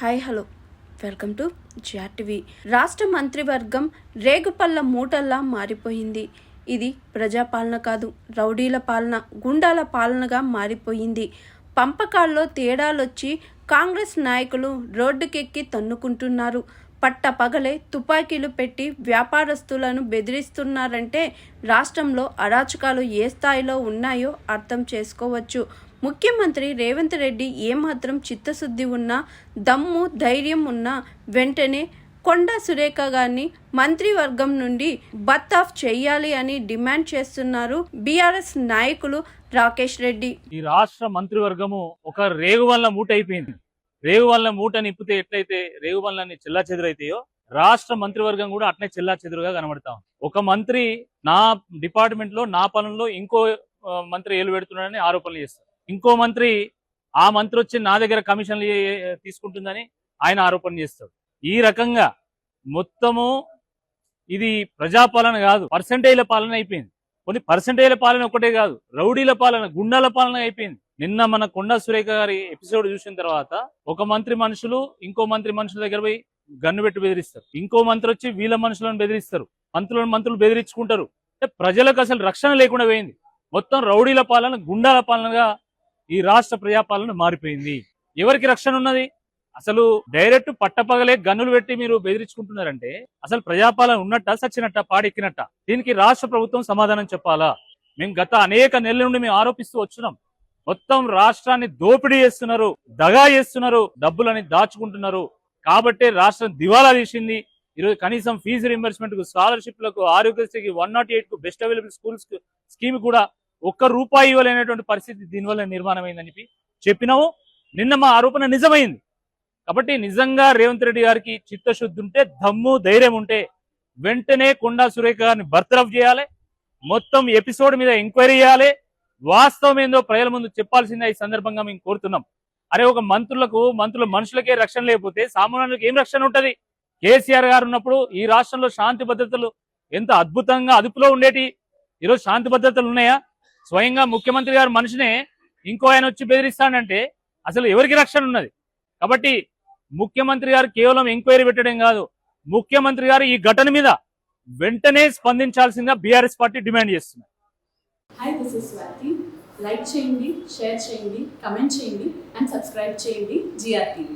Hi hello. Welcome to TV. రాష్ట్ర మంత్రివర్గం రేగుపల్ల మూటల్లా మారిపోయింది. ఇది ప్రజాపాలన కాదు రౌడీల పాలన గుండాల పాలనగా మారిపోయింది. పంపకాల్లో తేడాలొచ్చి కాంగ్రెస్ నాయకులు రోడ్డుకెక్కి తన్నుకుంటున్నారు. పట్ట పగలే తుపాకీలు పెట్టి వ్యాపారస్తులను బెదిరిస్తున్నారంటే రాష్ట్రంలో అరాచకాలు ఏ స్థాయిలో ఉన్నాయో అర్థం చేసుకోవచ్చు. ముఖ్యమంత్రి రేవంత్ రెడ్డి ఏమాత్రం చిత్తశుద్ధి ఉన్నా దమ్ము ధైర్యం ఉన్నా వెంటనే కొండా సురేఖ గారిని మంత్రివర్గం నుండి బత్ ఆఫ్ చేయాలి అని డిమాండ్ చేస్తున్నారు బీఆర్ఎస్ నాయకులు రాకేష్ రెడ్డి. ఈ రాష్ట్ర మంత్రివర్గము ఒక రేగు వల్ల మూట అయిపోయింది రేగు వల్ల మూట నిప్పితే ఎట్లయితే రేగు వల్లని చెల్లా చెదురైతాయో రాష్ట్ర మంత్రివర్గం కూడా అట్లే చెల్లా చెదురుగా కనబడతా ఒక మంత్రి నా డిపార్ట్మెంట్లో నా పనుల్లో ఇంకో మంత్రి ఏలు పెడుతున్నాడని ఆరోపణలు చేస్తారు. ఇంకో మంత్రి ఆ మంత్రి వచ్చి నా దగ్గర కమిషన్లు తీసుకుంటుందని ఆయన ఆరోపణ చేస్తాడు. ఈ రకంగా మొత్తము ఇది ప్రజాపాలన కాదు పర్సంటేజ్ల పాలన అయిపోయింది. కొన్ని పర్సంటేజ్ల పాలన ఒకటే కాదు రౌడీల పాలన గుండాల పాలన అయిపోయింది. నిన్న మన కొండా సురేఖ గారి ఎపిసోడ్ చూసిన తర్వాత ఒక మంత్రి మనుషులు ఇంకో మంత్రి మనుషుల దగ్గర పోయి గన్ను పెట్టి బెదిరిస్తారు. ఇంకో మంత్రి వచ్చి వీళ్ళ మనుషులను బెదిరిస్తారు. మంత్రులను మంత్రులు బెదిరించుకుంటారు. అంటే ప్రజలకు అసలు రక్షణ లేకుండా పోయింది. మొత్తం రౌడీల పాలన గుండాల పాలనగా ఈ రాష్ట్ర ప్రజాపాలన మారిపోయింది. ఎవరికి రక్షణ ఉన్నది? అసలు డైరెక్ట్ పట్టపగలే గన్నులు పెట్టి మీరు బెదిరించుకుంటున్నారంటే అసలు ప్రజాపాలన ఉన్నట్ట సచ్చినట్ట పాడెక్కినట్ట? దీనికి రాష్ట్ర ప్రభుత్వం సమాధానం చెప్పాలా? మేము గత అనేక నెలల నుండి మేము ఆరోపిస్తూ వచ్చినాం. మొత్తం రాష్ట్రాన్ని దోపిడీ చేస్తున్నారు దగా చేస్తున్నారు డబ్బులని దాచుకుంటున్నారు. కాబట్టే రాష్ట్రం దివాలా తీసింది. ఈరోజు కనీసం ఫీజు రింబర్స్మెంట్కు స్కాలర్షిప్లకు ఆరోగ్యశ్రీకి వన్ నాట్ ఎయిట్కు బెస్ట్ అవైలబుల్ స్కూల్స్ స్కీమ్ కూడా ఒక్క రూపాయి ఇవ్వలేనటువంటి పరిస్థితి దీనివల్ల నిర్మాణం అయిందని చెప్పి చెప్పినాము నిన్న మా ఆరోపణ నిజమైంది. కాబట్టి నిజంగా రేవంత్ రెడ్డి గారికి చిత్తశుద్ధి ఉంటే దమ్ము ధైర్యం ఉంటే వెంటనే కొండా సురేఖ గారిని బర్తరఫ్ చేయాలి. మొత్తం ఎపిసోడ్ మీద ఎంక్వైరీ చేయాలి. వాస్తవం ఏందో ప్రజల ముందు చెప్పాల్సిందే ఈ సందర్భంగా మేము కోరుతున్నాం. అరే ఒక మంత్రులకు మంత్రుల మనుషులకే రక్షణ లేకపోతే సామాన్యులకు ఏం రక్షణ ఉంటది? కేసీఆర్ గారు ఉన్నప్పుడు ఈ రాష్ట్రంలో శాంతి భద్రతలు ఎంత అద్భుతంగా అదుపులో ఉండేటి? ఈరోజు శాంతి భద్రతలు ఉన్నాయా? స్వయంగా ముఖ్యమంత్రి గారు మనిషినే ఇంకో ఆయన వచ్చి బెదిరిస్తానంటే అసలు ఎవరికి రక్షణ ఉన్నది? కాబట్టి ముఖ్యమంత్రి గారు కేవలం ఎంక్వైరీ పెట్టడం కాదు ముఖ్యమంత్రి గారు ఈ ఘటన మీద వెంటనే స్పందించాల్సిందిగా బీఆర్ఎస్ పార్టీ డిమాండ్ చేస్తుంది. Hi this is Swathi like చేయండి షేర్ చేయండి కమెంట్ చేయండి అండ్ సబ్స్క్రైబ్ చేయండి జిఆర్టీవీ